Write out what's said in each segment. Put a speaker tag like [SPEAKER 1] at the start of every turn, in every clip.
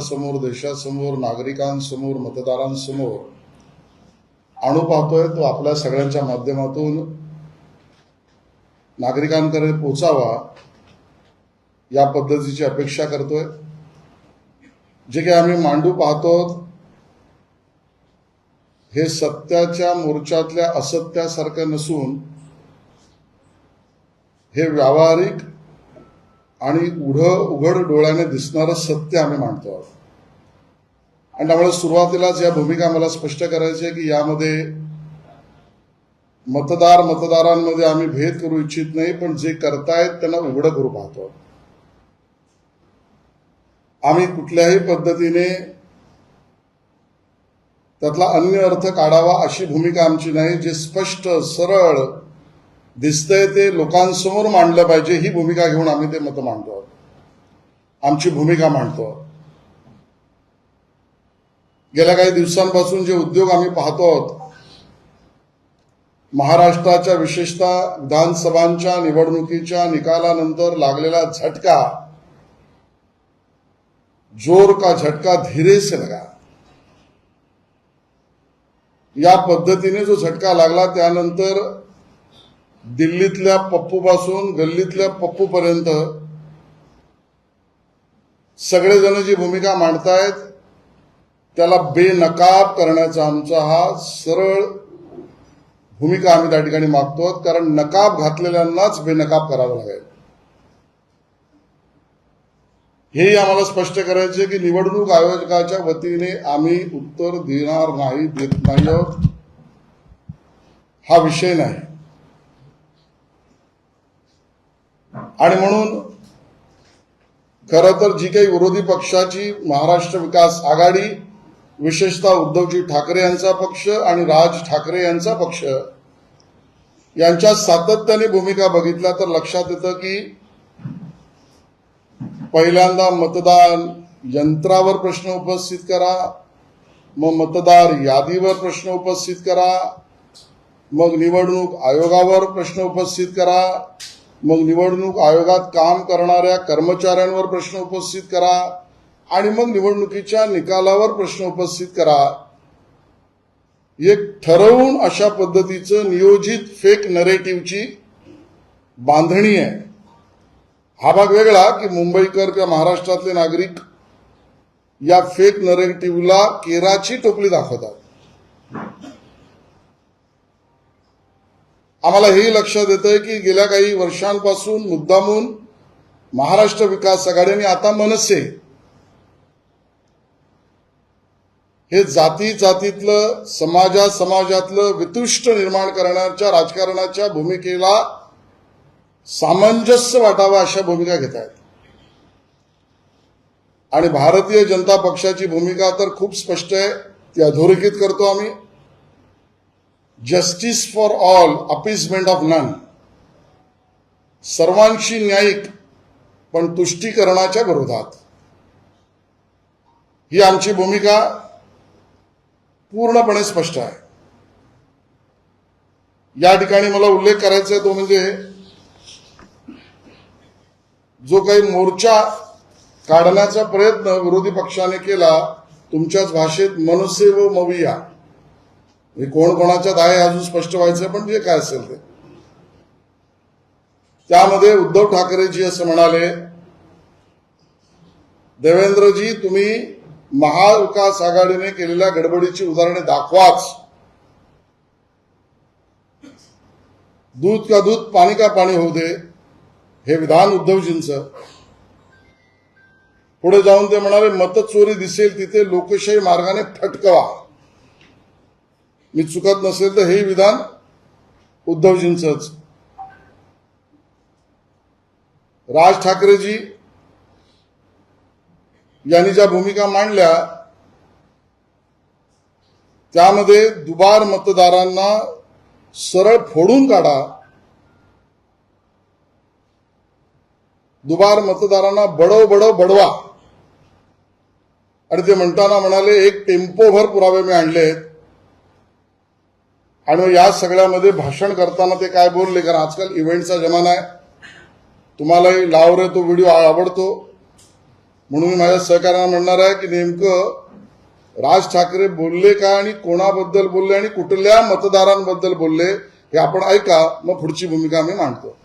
[SPEAKER 1] पक्षासमोर देशासमोर नागरिकांसमोर मतदारांसमोर आणू पाहतोय तो आपल्या सगळ्यांच्या माध्यमातून. नागरिकांकडे पोचावा या पद्धतीची अपेक्षा करतोय. जे काही आम्ही मांडू पाहतो हे सत्याच्या मोर्चातल्या असत्यासारखं नसून हे व्यावहारिक आणि उघड उघड डोळ्याने दिसणारं सत्य आम्ही मांडतो आहोत. आणि त्यामुळे सुरुवातीलाच या भूमिका मला स्पष्ट करायची आहे की यामध्ये मतदार मतदारांमध्ये आम्ही भेद करू इच्छित नाही पण जे करतायत त्यांना उघडं करू पाहतो आम्ही कुठल्याही पद्धतीने त्यातला अन्य अर्थ काढावा अशी भूमिका आमची नाही जे स्पष्ट सरळ दिसतंय ते लोकांसमोर मांडलं पाहिजे ही भूमिका घेऊन आम्ही ते मतं मांडतो आहोत. आमची भूमिका मांडतो आहोत. गेल्या काही दिवसांपासून जे उद्योग आम्ही पाहतो आहोत महाराष्ट्राच्या विशेषतः विधानसभांच्या निवडणुकीच्या निकालानंतर लागलेला झटका जोर का झटका धीरे से लगा या पद्धतीने जो झटका लागला त्यानंतर दिल्लीतल्या पप्पूपासून गल्लीतल्या पप्पूपर्यंत सगळेजण जी भूमिका मांडतायत त्याला बेनकाब करण्याचा आमचा हा सरळ भूमिका आम्ही त्या ठिकाणी मागतो कारण नकाब घातलेल्यांनाच बेनकाब करावं लागेल. हेही आम्हाला स्पष्ट करायचे की निवडणूक आयोजकाच्या वतीने आम्ही उत्तर देणार नाही देत नाही आहोत. हा विषय नाही. आणि म्हणून खरं तर जी काही विरोधी पक्षाची महाराष्ट्र विकास आघाडी विशेषतः उद्धवजी ठाकरे यांचा पक्ष आणि राज ठाकरे यांचा पक्ष यांच्या सातत्याने भूमिका बघितल्या तर लक्षात येतं की पहिल्यांदा मतदान यंत्रावर प्रश्न उपस्थित करा मग मतदार यादीवर प्रश्न उपस्थित करा मग निवडणूक आयोगावर प्रश्न उपस्थित करा मग निवडणूक आयोगात काम करणाऱ्या कर्मचाऱ्यांवर प्रश्न उपस्थित करा आणि मग निवडणुकीच्या निकालावर प्रश्न उपस्थित करा. एक ठरवून अशा पद्धतीचं नियोजित फेक नरेटिव्हची बांधणी आहे. हा भाग वेगळा की मुंबईकर किंवा महाराष्ट्रातले नागरिक या फेक नरेटिव्हला केराची टोपली दाखवतात. आम्हाला हेही लक्षात येतंय की गेल्या काही वर्षांपासून मुद्दामून महाराष्ट्र विकास आघाडी आणि आता मनसे हे जाती जातीतलं समाजा समाजातलं वितुष्ट निर्माण करण्याच्या राजकारणाच्या भूमिकेला सामंजस्य वाटावं अशा भूमिका घेत आहेत. आणि भारतीय जनता पक्षाची भूमिका तर खूप स्पष्ट आहे ती अधोरेखित करतो आम्ही. Justice for all appeasement of none सर्वांशी न्यायिक पण तुष्टीकरणाच्या विरोधात. ही आमची भूमिका पूर्णपणे स्पष्ट आहे. या ठिकाणी मला उल्लेख करायचा आहे तो म्हणजे जो काही मोर्चा काढण्याचा प्रयत्न विरोधी पक्षाने केला तुमच्याच भाषेत मनसे व मविया हे कोण कोणाच्यात आहे अजून स्पष्ट व्हायचं पण जे काय असेल ते. त्यामध्ये उद्धव ठाकरेजी असं म्हणाले देवेंद्रजी तुम्ही महाविकास आघाडीने केलेल्या गडबडीची उदाहरणे दाखवाच. दूध का दूध पाणी का पाणी होऊ दे हे विधान उद्धवजींचं. पुढे जाऊन ते म्हणाले मतचोरी दिसेल तिथे लोकशाही मार्गाने फटकवा. मी चुकत नसेल तर हे विधान उद्धवजींचंच. राज ठाकरेजी यांनी ज्या भूमिका मांडल्या त्यामध्ये दुबार मतदारांना सरळ फोडून काढा. दुबार मतदारांना बडव बडव बडवा. आणि ते म्हणताना म्हणाले एक टेम्पोभर पुरावे मी आणलेत. आणि मग या सगळ्यामध्ये भाषण करताना ते काय बोलले? कारण आजकाल इव्हेंटचा जमाना आहे. तुम्हालाही लाव रे तो व्हिडिओ आवडतो. म्हणून मी माझ्या सहकार्यांना म्हणणार आहे की नेमकं राज ठाकरे बोलले का आणि कोणाबद्दल बोलले आणि कुठल्या मतदारांबद्दल बोलले हे आपण ऐका. मग पुढची भूमिका आम्ही मांडतो.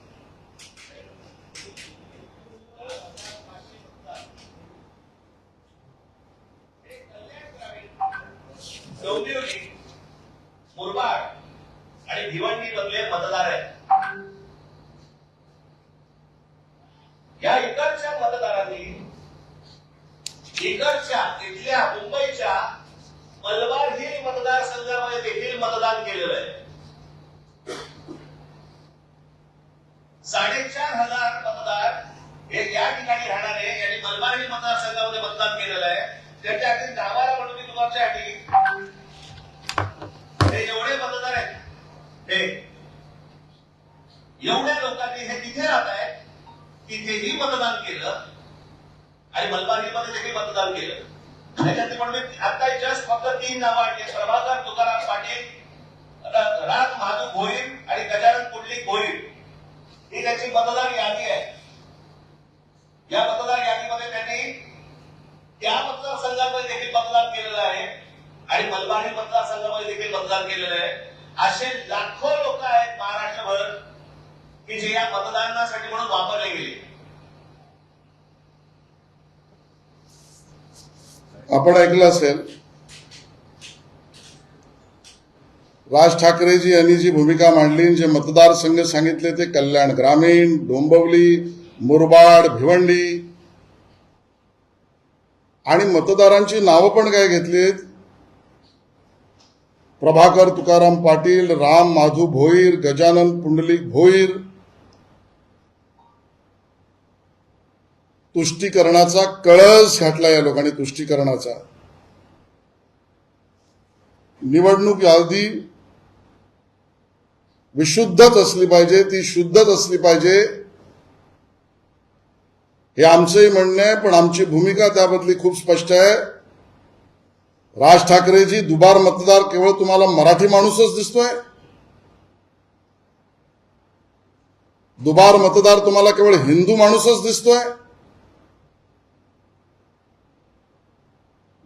[SPEAKER 2] मुरबाड. आणि भिवंडी मधले मतदार आहेत. या इकडच्या मतदारांनी इकडच्या इथल्या मुंबईच्या मलबार हिल मतदारसंघामध्ये देखील मतदान केलेलं आहे. साडेचार हजार मतदार हे या ठिकाणी राहणारे यांनी मलबार हिल मतदारसंघामध्ये मतदान केलेलं आहे. त्याच्यासाठी एवढ्या लोकांनी हे तिथे राहत आहेत तिथेही मतदान केलं आणि मलबारीमध्ये देखील मतदान केलं. त्याच्यात म्हणून मी आता जस्ट फक्त तीन नावं आणली प्रभाकर तुकाराम पाटील र- राज महादू भोईर आणि गजानन पुंडलिक भोईर ही त्याची मतदार यादी आहे या मतदार यादीमध्ये त्यांनी त्या मतदारसंघामध्ये देखील मतदान केलेलं आहे आणि मलबारी मतदारसंघामध्ये देखील मतदान केलेलं आहे असे लाखो लोक आहेत महाराष्ट्रभर की जे म्हणून वापरले गेले.
[SPEAKER 1] आपण ऐकलं असेल राज ठाकरेजी यांनी जी भूमिका मांडली जे मतदारसंघ सांगितले ते कल्याण ग्रामीण डोंबवली मुरबाड भिवंडी आणि मतदारांची नावं पण काय घेतलीत? प्रभाकर तुकाराम पाटील राम माधू भोईर गजानन पुंडलिक भोईर तुष्टीकरणाचा कळस घातला या लोकांनी तुष्टीकरणाचा. निवडणूक यादी विशुद्धच असली पाहिजे ती शुद्धच असली पाहिजे हे आमचंही म्हणणं आहे पण आमची भूमिका त्याबद्दली खूप स्पष्ट आहे. राज ठाकरेजी दुबार मतदार केवळ तुम्हाला मराठी माणूसच दिसतोय. दुबार मतदार तुम्हाला केवळ हिंदू माणूसच दिसतोय.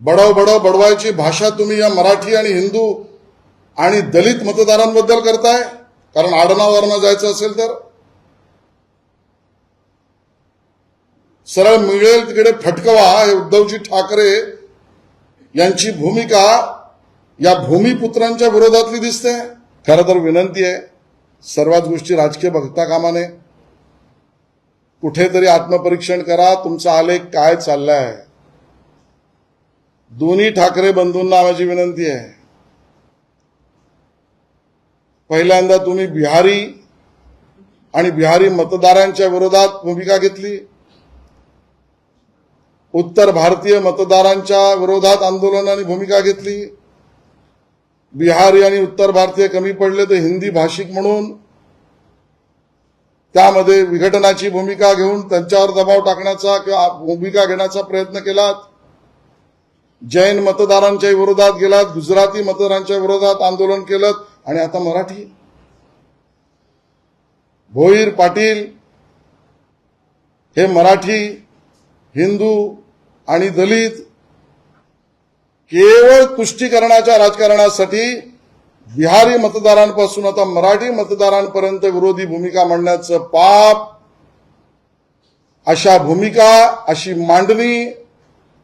[SPEAKER 1] बडव बडव बडवायची भाषा तुम्ही या मराठी आणि हिंदू आणि दलित मतदारांबद्दल करताय? कारण आडनावरनं जायचं असेल तर? सरळ मिळेल तिकडे फटकवा हे उद्धवजी ठाकरे यांची भूमिका या भूमिपुत्रांच्या विरोधातली दिसते. खरं तर विनंती आहे सर्वच गोष्टी राजकीय बघता कामा नये कुठेतरी आत्मपरीक्षण करा तुमचा आलेख काय चाललाय? दोन्ही ठाकरे बंधूंना माझी विनंती आहे. पहिल्यांदा तुम्ही बिहारी आणि बिहारी मतदारांच्या विरोधात भूमिका घेतली. उत्तर भारतीय मतदारांच्या विरोधात आंदोलनाने भूमिका घेतली. बिहारी आणि उत्तर भारतीय कमी पडले तर हिंदी भाषिक म्हणून त्यामध्ये विघटनाची भूमिका घेऊन त्यांच्यावर दबाव टाकण्याचा किंवा भूमिका घेण्याचा प्रयत्न केलात. जैन मतदारांच्या विरोधात गेलात गुजराती मतदारांच्या विरोधात आंदोलन केलं आणि आता मराठी भोईर पाटील हे मराठी हिंदू आणि दलित केवळ तुष्टीकरणाच्या राजकारणासाठी बिहारी मतदारांपासून आता मराठी मतदारांपर्यंत विरोधी भूमिका मांडण्याचं पाप अशा भूमिका अशी मांडणी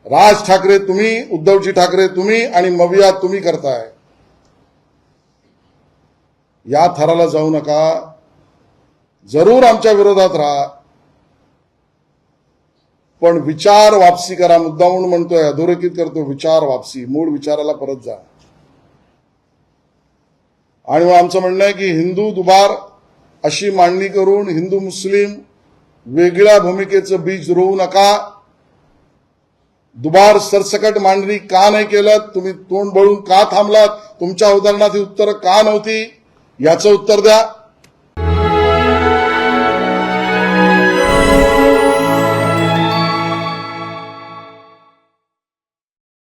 [SPEAKER 1] राज ठाकरे तुम्ही उद्धवजी ठाकरे तुम्ही आणि मविया तुम्ही करताय. या थराला जाऊ नका. जरूर आमच्या विरोधात राहा. पण विचार वापसी करा. मुद्दा म्हणून म्हणतोय अधोरेखित करतो विचार वापसी. मूळ विचाराला परत जा. आणि आमचं म्हणणं आहे की हिंदू दुबार अशी मांडणी करून हिंदू मुस्लिम वेगळ्या भूमिकेचं बीज रोवू नका. दुबार सरसकट मांडणी का नाही केलं? तुम्ही तोंड बळून का थांबलात? तुमच्या उदाहरणात ही उत्तरं का नव्हती? याचं उत्तर द्या.